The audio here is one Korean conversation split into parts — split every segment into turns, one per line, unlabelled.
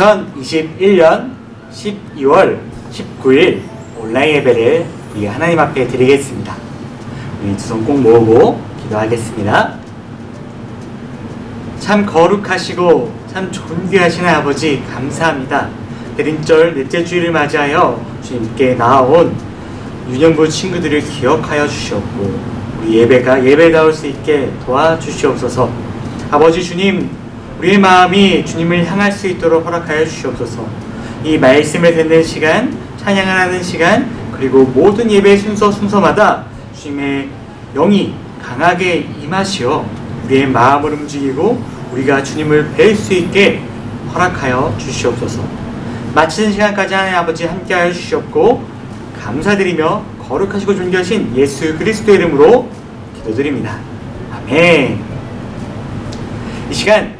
2021년 12월 19일 온라인 예배를 우리 하나님 앞에 드리겠습니다. 우리 두 손 꼭 모으고 기도하겠습니다. 참 거룩하시고 참 존귀하신 아버지 감사합니다. 대림절 넷째 주일을 맞이하여 주님께 나아온 유년부 친구들을 기억하여 주시옵고 우리 예배가 예배다울 수 있게 도와주시옵소서. 아버지 주님, 우리의 마음이 주님을 향할 수 있도록 허락하여 주시옵소서. 이 말씀을 듣는 시간, 찬양을 하는 시간, 그리고 모든 예배 순서 순서마다 주님의 영이 강하게 임하시어 우리의 마음을 움직이고 우리가 주님을 뵐 수 있게 허락하여 주시옵소서. 마치는 시간까지 하나님 아버지 함께하여 주시옵고 감사드리며 거룩하시고 존귀하신 예수 그리스도 이름으로 기도드립니다. 아멘. 이 시간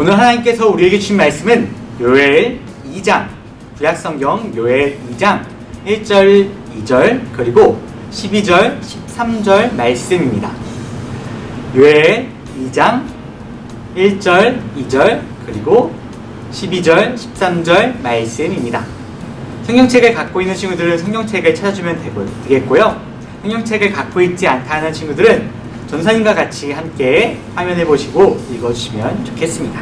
오늘 하나님께서 우리에게 주신 말씀은 요엘 2장, 구약성경 요엘 2장 1절, 2절, 그리고 12절, 13절 말씀입니다. 요엘 2장 1절, 2절, 그리고 12절, 13절 말씀입니다. 성경책을 갖고 있는 친구들은 성경책을 찾아주면 되겠고요. 성경책을 갖고 있지 않다는 친구들은 전사님과 같이 함께 화면을 보시고 읽어주시면 좋겠습니다.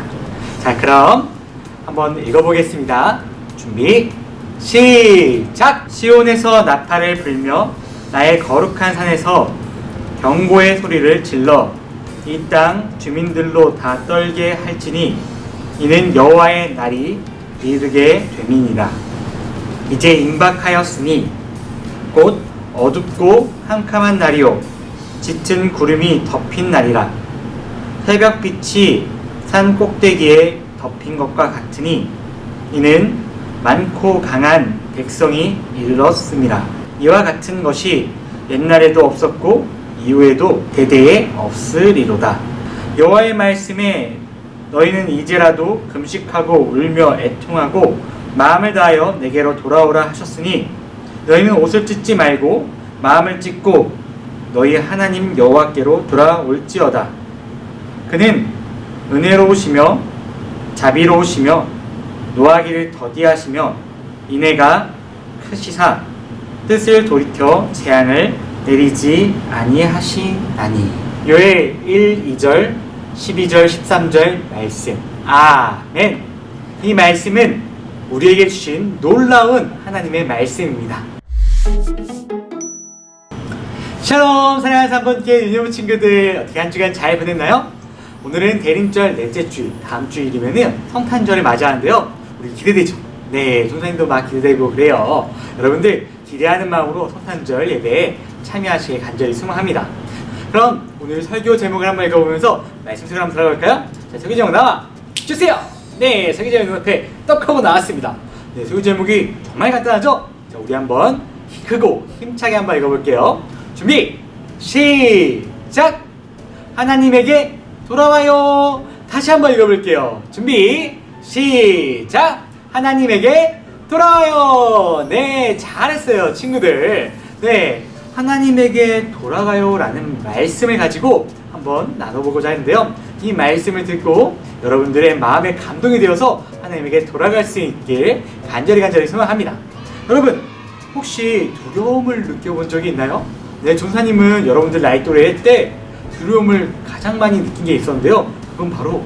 자, 그럼 한번 읽어보겠습니다. 준비, 시작! 시온에서 나팔을 불며 나의 거룩한 산에서 경고의 소리를 질러 이 땅 주민들로 다 떨게 할지니 이는 여호와의 날이 이르게 됨이니라. 이제 임박하였으니 곧 어둡고 캄캄한 날이요 짙은 구름이 덮인 날이라 새벽빛이 산 꼭대기에 덮인 것과 같으니 이는 많고 강한 백성이 이르렀습니다. 이와 같은 것이 옛날에도 없었고 이후에도 대대에 없으리로다. 여호와의 말씀에 너희는 이제라도 금식하고 울며 애통하고 마음을 다하여 내게로 돌아오라 하셨으니 너희는 옷을 찢지 말고 마음을 찢고 너희 하나님 여호와께로 돌아올지어다. 그는 은혜로우시며 자비로우시며 노하기를 더디하시며 인애가 크시사 뜻을 돌이켜 재앙을 내리지 아니하시나니. 요엘 1, 2절 12절 13절 말씀. 아멘. 이 말씀은 우리에게 주신 놀라운 하나님의 말씀입니다 샬롬 사랑하는 3번께 유니브 친구들 어떻게 한 주간 잘 보냈나요? 오늘은 대림절 넷째 주일 다음 주일이면은 성탄절을 맞이하는데요 우리 기대되죠? 네 선생님도 막 기대되고 그래요 여러분들 기대하는 마음으로 성탄절 예배에 참여하시길 간절히 소망합니다 그럼 오늘 설교 제목을 한번 읽어보면서 말씀 속으로 한번 들어갈까요? 자 설교 제목 나와 주세요 네 설교 제목 앞에 떡하고 나왔습니다 네 설교 제목이 정말 간단하죠? 자 우리 한번 크고 힘차게 한번 읽어볼게요 준비 시작! 하나님에게 돌아와요. 다시 한번 읽어볼게요. 준비 시작! 하나님에게 돌아와요. 네 잘했어요 친구들. 네 하나님에게 돌아가요 라는 말씀을 가지고 한번 나눠보고자 하는데요. 이 말씀을 듣고 여러분들의 마음에 감동이 되어서 하나님에게 돌아갈 수 있길 간절히 간절히 소망합니다. 여러분 혹시 두려움을 느껴본 적이 있나요? 네, 전사님은 여러분들 나이 또래 때 두려움을 가장 많이 느낀 게 있었는데요. 그건 바로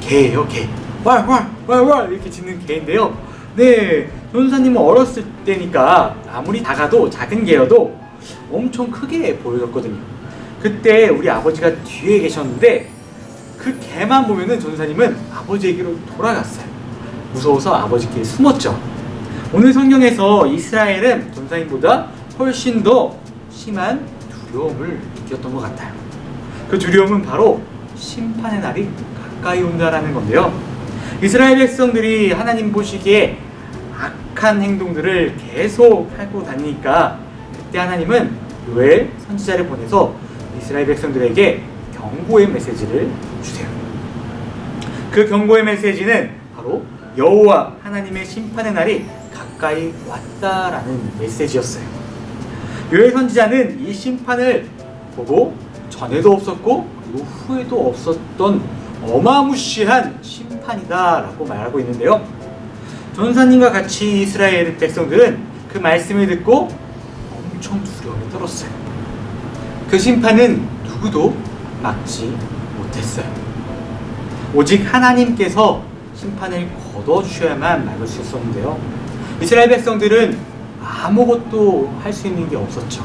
개예요, 개. 왈, 왈, 왈, 왈 이렇게 짖는 개인데요. 네, 전도사님은 어렸을 때니까 아무리 작아도 작은 개여도 엄청 크게 보여졌거든요. 그때 우리 아버지가 뒤에 계셨는데 그 개만 보면은 전도사님은 아버지에게로 돌아갔어요. 무서워서 아버지께 숨었죠. 오늘 성경에서 이스라엘은 전도사님보다 훨씬 더 심한 두려움을 느꼈던 것 같아요. 그 두려움은 바로 심판의 날이 가까이 온다라는 건데요. 이스라엘 백성들이 하나님 보시기에 악한 행동들을 계속 하고 다니니까 그때 하나님은 요엘 선지자를 보내서 이스라엘 백성들에게 경고의 메시지를 주세요. 그 경고의 메시지는 바로 여호와 하나님의 심판의 날이 가까이 왔다라는 메시지였어요. 요엘 선지자는 이 심판을 보고 전에도 없었고 그리고 후에도 없었던 어마무시한 심판이다라고 말하고 있는데요. 전사님과 같이 이스라엘 백성들은 그 말씀을 듣고 엄청 두려움에 떨었어요. 그 심판은 누구도 막지 못했어요. 오직 하나님께서 심판을 거둬주셔야만 막을 수 있었는데요. 이스라엘 백성들은 아무것도 할 수 있는 게 없었죠.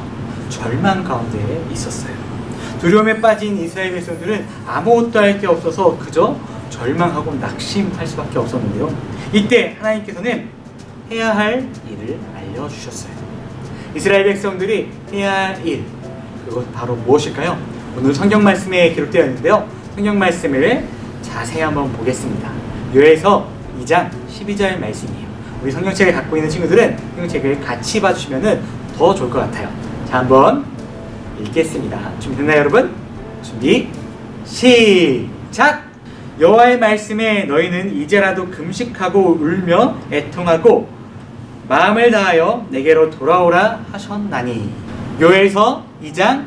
절망 가운데 있었어요. 두려움에 빠진 이스라엘 백성들은 아무것도 할 게 없어서 그저 절망하고 낙심할 수밖에 없었는데요. 이때 하나님께서는 해야 할 일을 알려주셨어요. 이스라엘 백성들이 해야 할 일, 그것 바로 무엇일까요? 오늘 성경 말씀에 기록되어 있는데요. 성경 말씀을 자세히 한번 보겠습니다. 요에서 2장 12절 말씀이에요. 우리 성경책을 갖고 있는 친구들은 성경책을 같이 봐주시면 더 좋을 것 같아요. 자, 한번 읽겠습니다. 준비됐나요, 여러분? 준비, 시작! 여호와의 말씀에 너희는 이제라도 금식하고 울며 애통하고 마음을 다하여 내게로 돌아오라 하셨나니 요에서 2장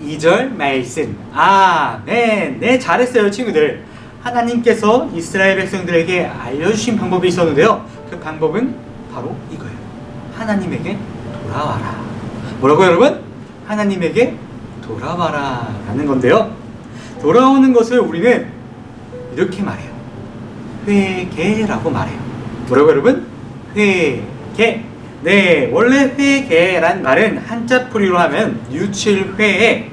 12절 말씀 아멘 네 잘했어요 친구들 하나님께서 이스라엘 백성들에게 알려주신 방법이 있었는데요 그 방법은 바로 이거예요 하나님에게 돌아와라 뭐라고 여러분? 하나님에게 돌아와라 라는 건데요 돌아오는 것을 우리는 이렇게 말해요 회개라고 말해요 뭐라고 여러분? 회개. 네, 원래 회개란 말은 한자풀이로 하면 뉘우칠 회에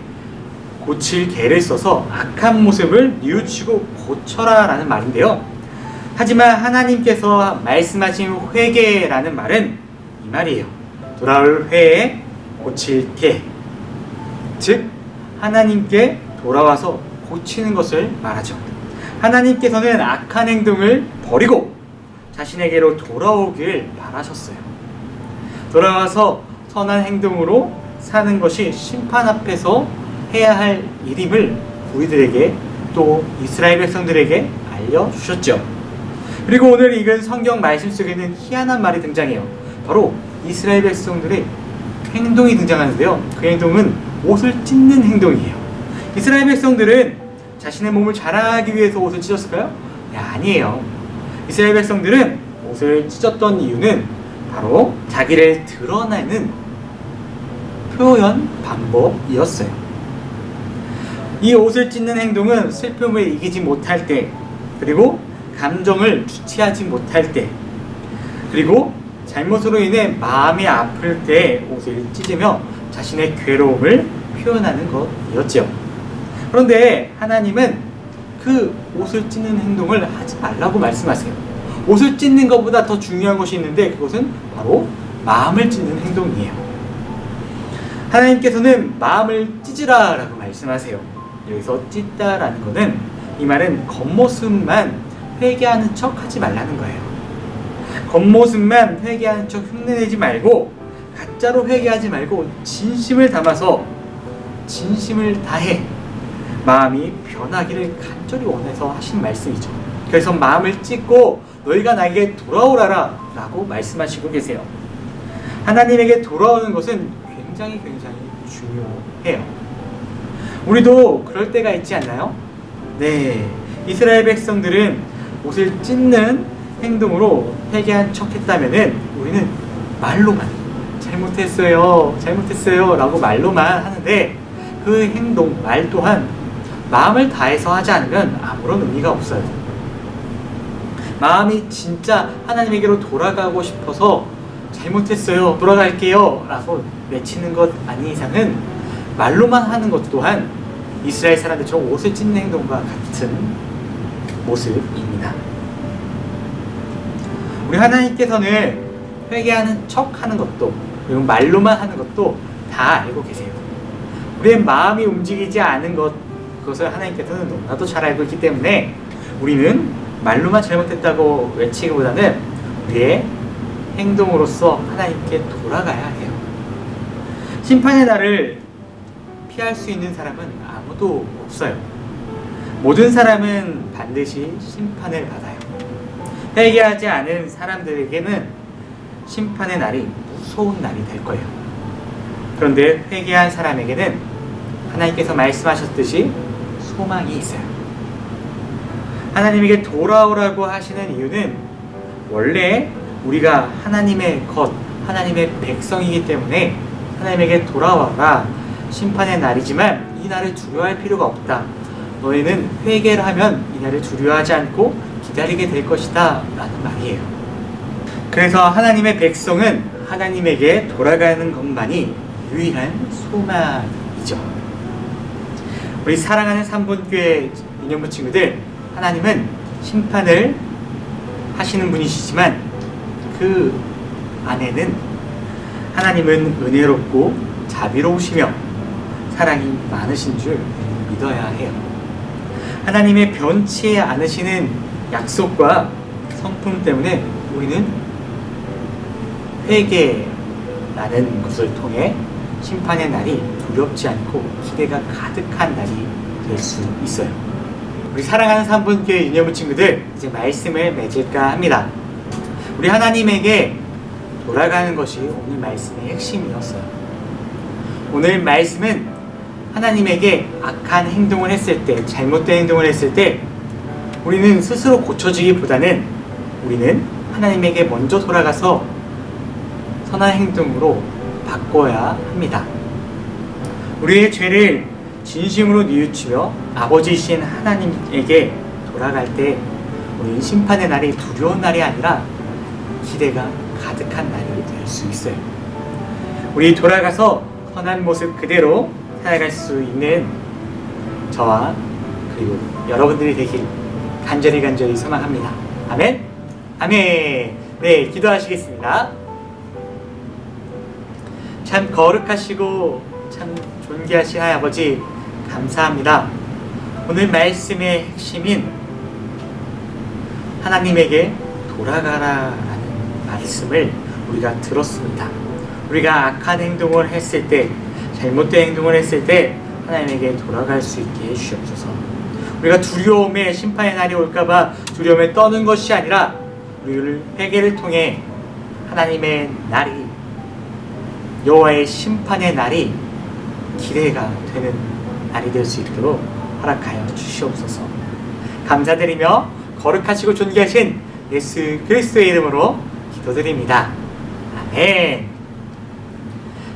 고칠 개를 써서 악한 모습을 뉘우치고 고쳐라 라는 말인데요. 하지만 하나님께서 말씀하신 회개라는 말은 이 말이에요. 돌아올 회에 고칠 개. 즉 하나님께 돌아와서 고치는 것을 말하죠. 하나님께서는 악한 행동을 버리고 자신에게로 돌아오길 바라셨어요. 돌아와서 선한 행동으로 사는 것이 심판 앞에서 해야 할 일임을 우리들에게 또 이스라엘 백성들에게 알려주셨죠. 그리고 오늘 읽은 성경 말씀 속에는 희한한 말이 등장해요. 바로 이스라엘 백성들의 행동이 등장하는데요. 그 행동은 옷을 찢는 행동이에요. 이스라엘 백성들은 자신의 몸을 자랑하기 위해서 옷을 찢었을까요? 네, 아니에요. 이스라엘 백성들은 옷을 찢었던 이유는 바로 자기를 드러내는 표현 방법이었어요. 이 옷을 찢는 행동은 슬픔을 이기지 못할 때, 그리고 감정을 주체하지 못할 때, 그리고 잘못으로 인해 마음이 아플 때 옷을 찢으며 자신의 괴로움을 표현하는 것이었죠. 그런데 하나님은 그 옷을 찢는 행동을 하지 말라고 말씀하세요. 옷을 찢는 것보다 더 중요한 것이 있는데 그것은 바로 마음을 찢는 행동이에요. 하나님께서는 마음을 찢으라라고 말씀하세요. 여기서 찢다라는 것은 이 말은 겉모습만 회개하는 척 하지 말라는 거예요. 겉모습만 회개하는 척 흉내내지 말고 가짜로 회개하지 말고 진심을 담아서 진심을 다해 마음이 변하기를 간절히 원해서 하신 말씀이죠. 그래서 마음을 찢고 너희가 나에게 돌아오라라 라고 말씀하시고 계세요. 하나님에게 돌아오는 것은 굉장히 굉장히 중요해요. 우리도 그럴 때가 있지 않나요? 네. 이스라엘 백성들은 옷을 찢는 행동으로 회개한 척 했다면은 우리는 말로만 잘못했어요. 잘못했어요. 라고 말로만 하는데 그 행동, 말 또한 마음을 다해서 하지 않으면 아무런 의미가 없어요. 마음이 진짜 하나님에게로 돌아가고 싶어서 잘못했어요. 돌아갈게요. 라고 외치는 것 아닌 이상은 말로만 하는 것 또한 이스라엘 사람들처럼 옷을 찢는 행동과 같은 모습입니다. 우리 하나님께서는 회개하는 척 하는 것도 그리고 말로만 하는 것도 다 알고 계세요. 우리의 마음이 움직이지 않은 것 그것을 하나님께서는 너무나도 잘 알고 있기 때문에 우리는 말로만 잘못했다고 외치기보다는 우리의 행동으로서 하나님께 돌아가야 해요. 심판의 날을 피할 수 있는 사람은 아무도 없어요. 모든 사람은 반드시 심판을 받아요. 회개하지 않은 사람들에게는 심판의 날이 무서운 날이 될 거예요. 그런데 회개한 사람에게는 하나님께서 말씀하셨듯이 소망이 있어요. 하나님에게 돌아오라고 하시는 이유는 원래 우리가 하나님의 것, 하나님의 백성이기 때문에 하나님에게 돌아와라 심판의 날이지만 이 날을 두려워할 필요가 없다. 너희는 회개를 하면 이 날을 두려워하지 않고 기다리게 될 것이다 라는 말이에요. 그래서 하나님의 백성은 하나님에게 돌아가는 것만이 유일한 소망이죠. 우리 사랑하는 삼본교회 유년부 친구들, 하나님은 심판을 하시는 분이시지만 그 안에는 하나님은 은혜롭고 자비로우시며 사랑이 많으신 줄 믿어야 해요. 하나님의 변치 않으시는 약속과 성품 때문에 우리는 회개라는 것을 통해 심판의 날이 두렵지 않고 기대가 가득한 날이 될 수 있어요. 우리 사랑하는 삼분교회 유년부 친구들 이제 말씀을 맺을까 합니다. 우리 하나님에게 돌아가는 것이 오늘 말씀의 핵심이었어요. 오늘 말씀은 하나님에게 악한 행동을 했을 때, 잘못된 행동을 했을 때, 우리는 스스로 고쳐지기보다는 우리는 하나님에게 먼저 돌아가서 선한 행동으로 바꿔야 합니다. 우리의 죄를 진심으로 뉘우치며 아버지이신 하나님에게 돌아갈 때 우리는 심판의 날이 두려운 날이 아니라 기대가 가득한 날이 될 수 있어요. 우리 돌아가서 선한 모습 그대로 살아갈 수 있는 저와 그리고 여러분들이 되길 간절히 간절히 소망합니다. 아멘. 아멘. 네, 기도하시겠습니다. 참 거룩하시고 참 존귀하신 아버지 감사합니다. 오늘 말씀의 핵심인 하나님에게 돌아가라라는 말씀을 우리가 들었습니다. 우리가 악한 행동을 했을 때, 잘못된 행동을 했을 때 하나님에게 돌아갈 수 있게 해주시옵소서. 우리가 두려움에 심판의 날이 올까봐 두려움에 떠는 것이 아니라 우리를 회개를 통해 하나님의 날이 여호와의 심판의 날이 기대가 되는 날이 될 수 있도록 허락하여 주시옵소서. 감사드리며 거룩하시고 존귀하신 예수 그리스도의 이름으로 기도드립니다. 아멘.